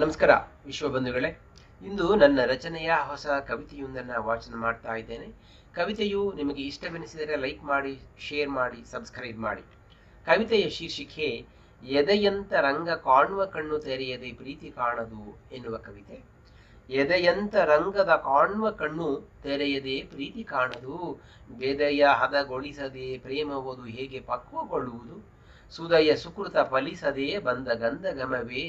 ನಮಸ್ಕಾರ, ವಿಶ್ವ ಬಂಧುಗಳೇ. ಇಂದು ನನ್ನ ರಚನೆಯ ಹೊಸ ಕವಿತೆಯೊಂದನ್ನು ವಾಚನ ಮಾಡ್ತಾ ಇದ್ದೇನೆ. ಕವಿತೆಯು ನಿಮಗೆ ಇಷ್ಟವೆನಿಸಿದರೆ ಲೈಕ್ ಮಾಡಿ, ಶೇರ್ ಮಾಡಿ, ಸಬ್ಸ್ಕ್ರೈಬ್ ಮಾಡಿ. ಕವಿತೆಯ ಶೀರ್ಷಿಕೆ, ಎದೆಯಂತ ರಂಗ ಕಾಣುವ ಕಣ್ಣು ತೆರೆಯದೆ ಪ್ರೀತಿ ಕಾಣದು ಎನ್ನುವ ಕವಿತೆ. ಎದೆಯಂತ ರಂಗದ ಕಾಣುವ ಕಣ್ಣು ತೆರೆಯದೆ ಪ್ರೀತಿ ಕಾಣದು. ಬೆದೆಯ ಹದಗೊಳಿಸದೆ ಪ್ರೇಮವದು ಹೇಗೆ ಪಕ್ವಗೊಳ್ಳುವುದು. ಸುದಯ ಸುಕೃತ ಫಲಿಸದೆ ಬಂದ ಗಂಧ ಗಮವೇ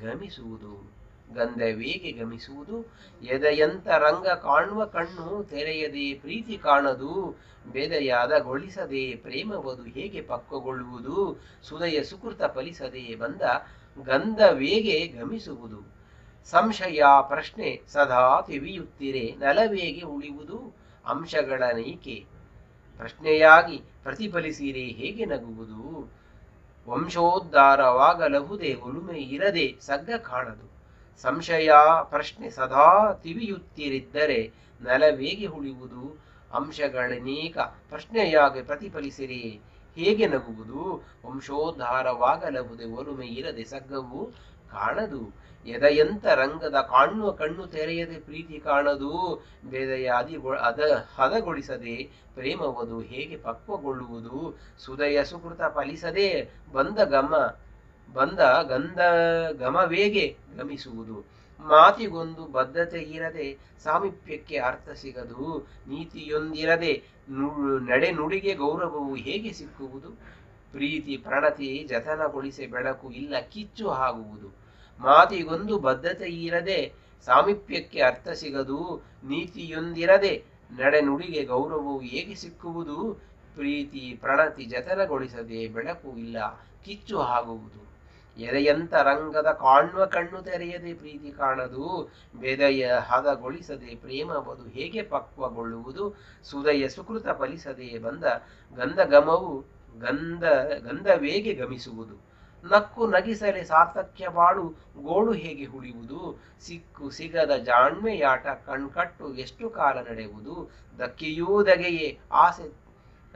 ಗಮಿಸುವುದು ಗಂಧವೇಗೆ ಗಮಿಸುವುದು, ಎದೆಯಂತ ರಂಗ ಕಾಣುವ ಕಣ್ಣು ತೆರೆಯದೆ ಪ್ರೀತಿ ಕಾಣದು ಬೆದೆಯಾದಗೊಳಿಸದೆ ಪ್ರೇಮವದು ಹೇಗೆ ಪಕ್ವಗೊಳ್ಳುವುದು, ಸುದಯ ಸುಕೃತ ಫಲಿಸದೆ ಬಂದ ಗಂಧವೇಗೆ ಗಮಿಸುವುದು. ಸಂಶಯ ಪ್ರಶ್ನೆ ಸದಾ ತಿವಿಯುತ್ತಿರೆ ನಲವೇಗೆ ಉಳಿಯುವುದು ಅಂಶಗಳ ನೈಕೆ ಪ್ರಶ್ನೆಯಾಗಿ ಪ್ರತಿಫಲಿಸಿರೆ ಹೇಗೆ ನಗುವುದು? ವಂಶೋದ್ಧಾರವಾಗಲಹುದೇ ಒಲುಮೆ ಇರದೆ ಸಗ್ಗ ಕಾಣದು. ಸಂಶಯ ಪ್ರಶ್ನೆ ಸದಾ ತಿವಿಯುತ್ತಿರಿದ್ದರೆ ನಲವೇಗೆ ಉಳಿಯುವುದು. ಅಂಶಗಳನೇಕ ಪ್ರಶ್ನೆಯಾಗಿ ಪ್ರತಿಫಲಿಸಿರಿ. ಹೇಗೆ ನಗುವುದು? ವಂಶೋದ್ಧಾರವಾಗಲಹುದೇ ಒಲುಮೆ ಇರದೆ ಸಗ್ಗವು ಕಾಣದು. ಎದೆಯಂತ ರಂಗದ ಕಾಣುವ ಕಣ್ಣು ತೆರೆಯದೆ ಪ್ರೀತಿ ಕಾಣದು ಬೇದೆಯ ಅದಿ ಅದ ಹದಗೊಳಿಸದೆ ಪ್ರೇಮವದು ಹೇಗೆ ಪಕ್ವಗೊಳ್ಳುವುದು? ಸುದಯ ಸುಕೃತ ಫಲಿಸದೆ ಬಂದ ಗಮ ಬಂದ ಗಂಧ ಗಮವೇಗೆ ಗಮಿಸುವುದು? ಮಾತಿಗೊಂದು ಬದ್ಧತೆ ಇರದೆ ಸಾಮೀಪ್ಯಕ್ಕೆ ಅರ್ಥ ಸಿಗದು ನೀತಿಯೊಂದಿರದೆ ನಡೆ ನುಡಿಗೆ ಗೌರವವು ಹೇಗೆ ಸಿಕ್ಕುವುದು? ಪ್ರೀತಿ ಪ್ರಣತಿ ಜತನಗೊಳಿಸಿ ಬೆಳಕು ಇಲ್ಲ ಕಿಚ್ಚು ಆಗುವುದು ಮಾತಿಗೊಂದು ಬದ್ಧತೆ ಇರದೆ ಸಾಮೀಪ್ಯಕ್ಕೆ ಅರ್ಥ ಸಿಗದು ನೀತಿಯೊಂದಿರದೆ ನಡೆನುಡಿಗೆ ಗೌರವವು ಹೇಗೆ ಸಿಕ್ಕುವುದು? ಪ್ರೀತಿ ಪ್ರಣತಿ ಜತನಗೊಳಿಸದೆ ಬೆಳಕು ಇಲ್ಲ, ಕಿಚ್ಚು ಆಗುವುದು. ಎದೆಯಂತ ರಂಗದ ಕಾಣುವ ಕಣ್ಣು ತೆರೆಯದೆ ಪ್ರೀತಿ ಕಾಣದು, ಬೆದೆಯ ಹದಗೊಳಿಸದೆ ಪ್ರೇಮ ಬದು ಹೇಗೆ ಪಕ್ವಗೊಳ್ಳುವುದು? ಸುದಯ ಸುಕೃತ ಫಲಿಸದೆ ಬಂದ ಗಂಧಗಮವು ಗಂಧ, ಗಂಧವೇಗೆ ಗಮಿಸುವುದು. ನಕ್ಕು ನಗಿಸಲೆ ಸಾರ್ಥಕ್ಯ ಬಾಳು ಗೋಳು ಹೇಗೆ ಹುಳಿಯುವುದು ಸಿಕ್ಕು ಸಿಗದ ಜಾಣ್ಮೆಯಾಟ, ಕಣ್ಕಟ್ಟು ಎಷ್ಟು ಕಾಲ ನಡೆಯುವುದು ದಕ್ಕೆಯೂದಗೆಯೇ ಆಸೆ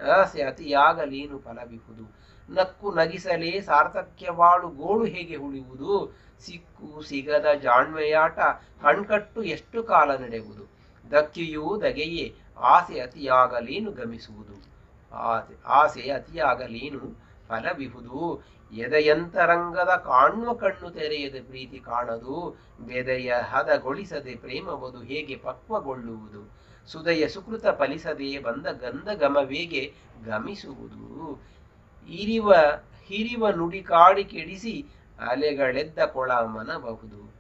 ಆಸೆ ಅತಿಯಾಗಲೇನು ಫಲವಿಹುದು? ನಕ್ಕು ನಗಿಸಲೇ ಸಾರ್ಥಕ್ಯ ಬಾಳು ಗೋಳು ಹೇಗೆ ಹುಳಿಯುವುದು ಸಿಕ್ಕು ಸಿಗದ ಜಾಣ್ಮೆಯಾಟ, ಕಣ್ಕಟ್ಟು ಎಷ್ಟು ಕಾಲ ನಡೆಯುವುದು ದಕ್ಕೆಯೂದಗೆಯೇ ಆಸೆ ಅತಿಯಾಗಲೇನು ಗಮಿಸುವುದು? ಆಸೆ ಆಸೆ ಅತಿಯಾಗಲೇನು ಫಲವಿಹುದು ಎದೆಯಂತರಂಗದ ಕಾಣುವ ಕಣ್ಣು ತೆರೆಯದೆ ಪ್ರೀತಿ ಕಾಣದು. ಬೆದೆಯ ಹದಗೊಳಿಸದೆ ಪ್ರೇಮವದು ಹೇಗೆ ಪಕ್ವಗೊಳ್ಳುವುದು. ಸುದಯ ಸುಕೃತ ಫಲಿಸದೆ ಬಂದ ಗಂಧ ಗಮವೇಗೆ ಗಮಿಸುವುದು. ಇರಿವ, ಹಿರಿವ ನುಡಿ ಕಾಡಿ ಕೆಡಿಸಿ ಅಲೆಗಳೆದ್ದ ಕೊಳ ಮನಬಹುದು.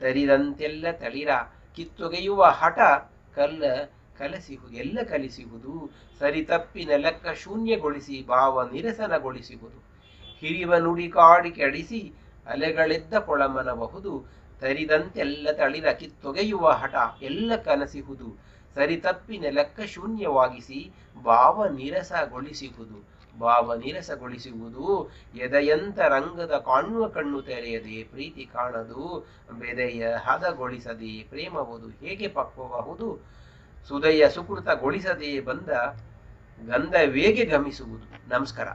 ತರಿದಂತೆಲ್ಲ ತಳಿರ ಕಿತ್ತೊಗೆಯುವ ಹಠ ಕಲ್ಲ ಕಲಸಿಹು, ಎಲ್ಲ ಕಲಿಸುವುದು ಸರಿತಪ್ಪಿ ಲೆಕ್ಕ ಶೂನ್ಯಗೊಳಿಸಿ, ಭಾವ ನಿರಸನಗೊಳಿಸುವುದು ಹಿರಿವ ನುಡಿ ಕಾಡಿ ಕೆಡಿಸಿ, ಅಲೆಗಳೆದ್ದ ಕೊಳಮನಬಹುದು, ತರಿದಂತೆಲ್ಲ ತಳಿರ ಕಿತ್ತೊಗೆಯುವ ಹಠ ಎಲ್ಲ ಕನಸಿಹುದು. ಸರಿತಪ್ಪಿ ಲೆಕ್ಕ ಶೂನ್ಯವಾಗಿಸಿ, ಭಾವ ನಿರಸಗೊಳಿಸುವುದು ಭಾವ ನಿರಸಗೊಳಿಸುವುದು ಎದೆಯಂತ ರಂಗದ ಕಾಣುವ ಕಣ್ಣು ತೆರೆಯದೆ, ಪ್ರೀತಿ ಕಾಣದು, ಬೆದೆಯ ಹದಗೊಳಿಸದೆ, ಪ್ರೇಮವುದು ಹೇಗೆ ಪಕ್ವಬಹುದು ಸುದಯ ಸುಕೃತಗೊಳಿಸದೇ ಬಂದ ಗಂಧವೇಗೆ ಗಮಿಸುವುದು. ನಮಸ್ಕಾರ.